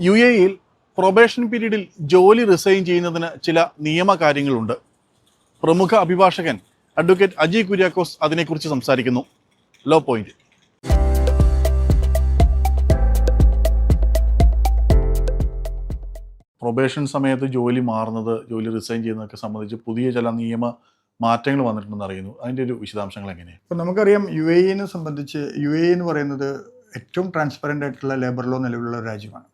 U A ഇയിൽ probation പീരീഡിൽ ജോലി റിസൈൻ ചെയ്യുന്നതിന് ചില നിയമകാര്യങ്ങളുണ്ട്. പ്രമുഖ അഭിഭാഷകൻ അഡ്വക്കേറ്റ് അജി കുര്യാക്കോസ് അതിനെക്കുറിച്ച് സംസാരിക്കുന്നു. ലോ പോയിന്റ് പ്രൊബേഷൻ സമയത്ത് ജോലി മാറുന്നത് ജോലി റിസൈൻ ചെയ്യുന്നതൊക്കെ സംബന്ധിച്ച് പുതിയ ചില നിയമ മാറ്റങ്ങൾ വന്നിട്ടുണ്ടെന്ന് അറിയുന്നു. അതിന്റെ ഒരു വിശദാംശങ്ങൾ എങ്ങനെയാണ്? ഇപ്പം നമുക്കറിയാം യു എ ഇനെ സംബന്ധിച്ച് യു എ എന്ന് പറയുന്നത് ഏറ്റവും ട്രാൻസ്പെറന്റ് ആയിട്ടുള്ള ലേബർ ലോ നിലവിലുള്ള രാജ്യമാണ്.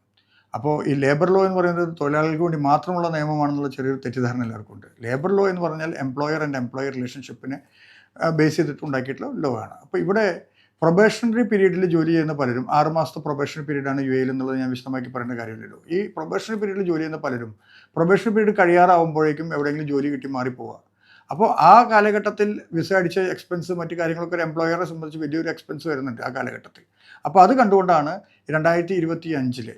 അപ്പോൾ ഈ ലേബർ ലോ എന്ന് പറയുന്നത് തൊഴിലാളികൾക്ക് വേണ്ടി മാത്രമുള്ള നിയമമാണെന്നുള്ള ചെറിയൊരു തെറ്റിദ്ധാരണ എല്ലാവർക്കും ഉണ്ട്. ലേബർ ലോ എന്ന് പറഞ്ഞാൽ എംപ്ലോയർ ആൻഡ് എംപ്ലോയർ റിലേഷൻഷിപ്പിനെ ബേസ് ചെയ്തിട്ട് ഉണ്ടാക്കിയിട്ടുള്ള ലോ ആണ്. അപ്പോൾ ഇവിടെ പ്രൊബേഷണറി പീരീഡിൽ ജോലി ചെയ്യുന്ന പലരും ആറ് മാസത്തെ പ്രൊബേഷണറി പീരീഡാണ് യു എയിൽ എന്നുള്ളത് ഞാൻ വിശദമാക്കി പറയേണ്ട കാര്യമില്ലല്ലോ. ഈ പ്രൊബേഷണറി പീരീഡിൽ ജോലി ചെയ്യുന്ന പലരും പ്രൊബേഷണറി പീരീഡ് കഴിയാറാവുമ്പോഴേക്കും എവിടെയെങ്കിലും ജോലി കിട്ടി മാറിപ്പോവുക അപ്പോൾ ആ കാലഘട്ടത്തിൽ വിസ അടിച്ച എക്സ്പെൻസ് മറ്റു കാര്യങ്ങളൊക്കെ ഒരു എംപ്ലോയറെ സംബന്ധിച്ച് വലിയൊരു എക്സ്പെൻസ് വരുന്നുണ്ട് ആ കാലഘട്ടത്തിൽ. അപ്പോൾ അത് കണ്ടുകൊണ്ടാണ് രണ്ടായിരത്തി ഇരുപത്തി അഞ്ചിൽ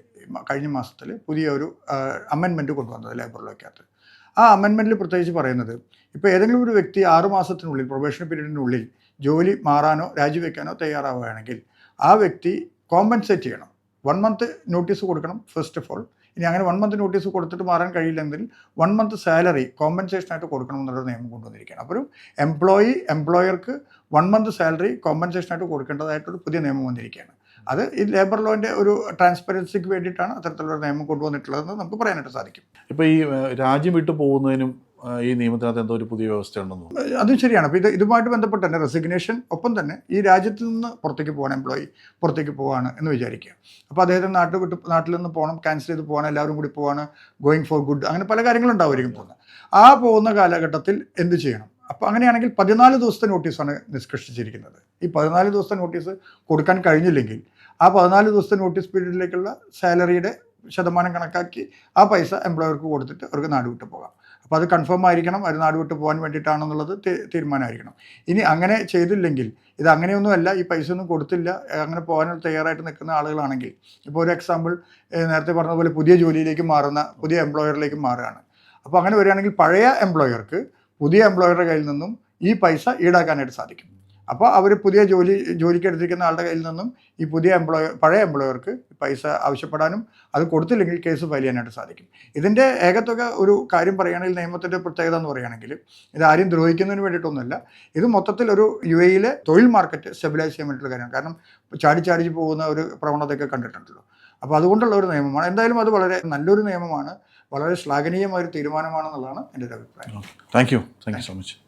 കഴിഞ്ഞ മാസത്തിൽ പുതിയ ഒരു അമെൻമെന്റ് കൊണ്ടുവന്നത് ലേബർ ലോക്കകത്ത് ആ അമെൻമെന്റിൽ പ്രത്യേകിച്ച് പറയുന്നത് ഇപ്പോൾ ഏതെങ്കിലും ഒരു വ്യക്തി ആറുമാസത്തിനുള്ളിൽ പ്രൊബേഷൻ പീരീഡിനുള്ളിൽ ജോലി മാറാനോ രാജിവെക്കാനോ തയ്യാറാവുകയാണെങ്കിൽ ആ വ്യക്തി കോമ്പൻസേറ്റ് ചെയ്യണം. വൺ മന്ത് നോട്ടീസ് കൊടുക്കണം ഫസ്റ്റ് ഓഫ് ഓൾ ഇനി അങ്ങനെ വൺ മന്ത് നോട്ടീസ് കൊടുത്തിട്ട് മാറാൻ കഴിയില്ലെങ്കിൽ വൺ മന്ത് സാലറി കോമ്പൻസേഷനായിട്ട് കൊടുക്കണം എന്നുള്ളൊരു നിയമം കൊണ്ടുവന്നിരിക്കുകയാണ്. അപ്പോൾ ഒരു എംപ്ലോയി എംപ്ലോയർക്ക് വൺ മന്ത് സാലറി കോമ്പൻസേഷനായിട്ട് കൊടുക്കേണ്ടതായിട്ടൊരു പുതിയ നിയമം വന്നിരിക്കുകയാണ്. അത് ഈ ലേബർ ലോന്റെ ഒരു ട്രാൻസ്പെറൻസിക്ക് വേണ്ടിയിട്ടാണ് അത്തരത്തിലുള്ള നിയമം കൊണ്ടുവന്നിട്ടുള്ളതെന്ന് നമുക്ക് പറയാനായിട്ട് സാധിക്കും. ഇപ്പോൾ ഈ രാജ്യം വിട്ടു പോകുന്നതിനും ഈ നിയമത്തിനകത്ത് എന്തോ ഒരു പുതിയ വ്യവസ്ഥ ഉണ്ടെന്ന്? അതും ശരിയാണ്. അപ്പോൾ ഇത് ഇതുമായിട്ട് ബന്ധപ്പെട്ട് തന്നെ റെസിഗ്നേഷൻ ഒപ്പം തന്നെ ഈ രാജ്യത്ത് നിന്ന് പുറത്തേക്ക് പോകണം എംപ്ലോയി പുറത്തേക്ക് പോവാണ് എന്ന് വിചാരിക്കുക. അപ്പോൾ അദ്ദേഹത്തിന് നാട്ടിൽ വിട്ട് നാട്ടിൽ നിന്ന് പോകണം ക്യാൻസൽ ചെയ്ത് പോകണം എല്ലാവരും കൂടി പോവാണ് ഗോയിങ് ഫോർ ഗുഡ് അങ്ങനെ പല കാര്യങ്ങളുണ്ടാവുമായിരിക്കും പോകുന്നത്. ആ പോകുന്ന കാലഘട്ടത്തിൽ എന്ത് ചെയ്യണം? അപ്പോൾ അങ്ങനെയാണെങ്കിൽ പതിനാല് ദിവസത്തെ നോട്ടീസാണ് നിഷ്കർഷിച്ചിരിക്കുന്നത്. ഈ പതിനാല് ദിവസത്തെ നോട്ടീസ് കൊടുക്കാൻ കഴിഞ്ഞില്ലെങ്കിൽ ആ പതിനാല് ദിവസത്തെ നോട്ടീസ് പീരീഡിലേക്കുള്ള സാലറിയുടെ ശതമാനം കണക്കാക്കി ആ പൈസ എംപ്ലോയർക്ക് കൊടുത്തിട്ട് അവർക്ക് നാട് വിട്ടു പോകാം. അപ്പോൾ അത് കൺഫേം ആയിരിക്കണം അവർ നാട് വിട്ടു പോകാൻ വേണ്ടിയിട്ടാണെന്നുള്ളത് തീരുമാനമായിരിക്കണം. ഇനി അങ്ങനെ ചെയ്തില്ലെങ്കിൽ ഇത് അങ്ങനെയൊന്നുമല്ല ഈ പൈസ ഒന്നും കൊടുത്തില്ല അങ്ങനെ പോകാൻ തയ്യാറായിട്ട് നിൽക്കുന്ന ആളുകളാണെങ്കിൽ ഇപ്പോൾ ഒരു എക്സാമ്പിൾ നേരത്തെ പറഞ്ഞതുപോലെ പുതിയ ജോലിയിലേക്ക് മാറുന്ന പുതിയ എംപ്ലോയറിലേക്ക് മാറുകയാണ്. അപ്പോൾ അങ്ങനെ വരികയാണെങ്കിൽ പഴയ എംപ്ലോയർക്ക് പുതിയ എംപ്ലോയറുടെ കയ്യിൽ നിന്നും ഈ പൈസ ഈടാക്കാനായിട്ട് സാധിക്കും. അപ്പോൾ അവർ പുതിയ ജോലി ജോലിക്കെടുത്തിരിക്കുന്ന ആളുടെ കയ്യിൽ നിന്നും ഈ പുതിയ എംപ്ലോയർ പഴയ എംപ്ലോയർക്ക് പൈസ ആവശ്യപ്പെടാനും അത് കൊടുത്തില്ലെങ്കിൽ കേസ് ഫയൽ ചെയ്യാനായിട്ട് സാധിക്കും. ഇതിന്റെ ഏകത്തുക ഒരു കാര്യം പറയുകയാണെങ്കിൽ നിയമത്തിന്റെ പ്രത്യേകത എന്ന് പറയുകയാണെങ്കിൽ ഇത് ആരും ദ്രോഹിക്കുന്നതിന് വേണ്ടിയിട്ടൊന്നുമല്ല. ഇത് മൊത്തത്തിൽ ഒരു യു എയിലെ തൊഴിൽ മാർക്കറ്റ് സ്റ്റെബിലൈസ് ചെയ്യാൻ വേണ്ടിയിട്ടുള്ള കാര്യമാണ്. കാരണം ചാടി ചാടി പോകുന്ന ഒരു പ്രവണതയൊക്കെ കണ്ടിട്ടുണ്ടല്ലോ. അപ്പോൾ അതുകൊണ്ടുള്ള ഒരു നിയമമാണ്. എന്തായാലും അത് വളരെ നല്ലൊരു നിയമമാണ്. വളരെ ശ്ലാഘനീയമായ ഒരു തീരുമാനമാണെന്നുള്ളതാണ് എന്റെ ഒരു അഭിപ്രായം. Thank you thank you so much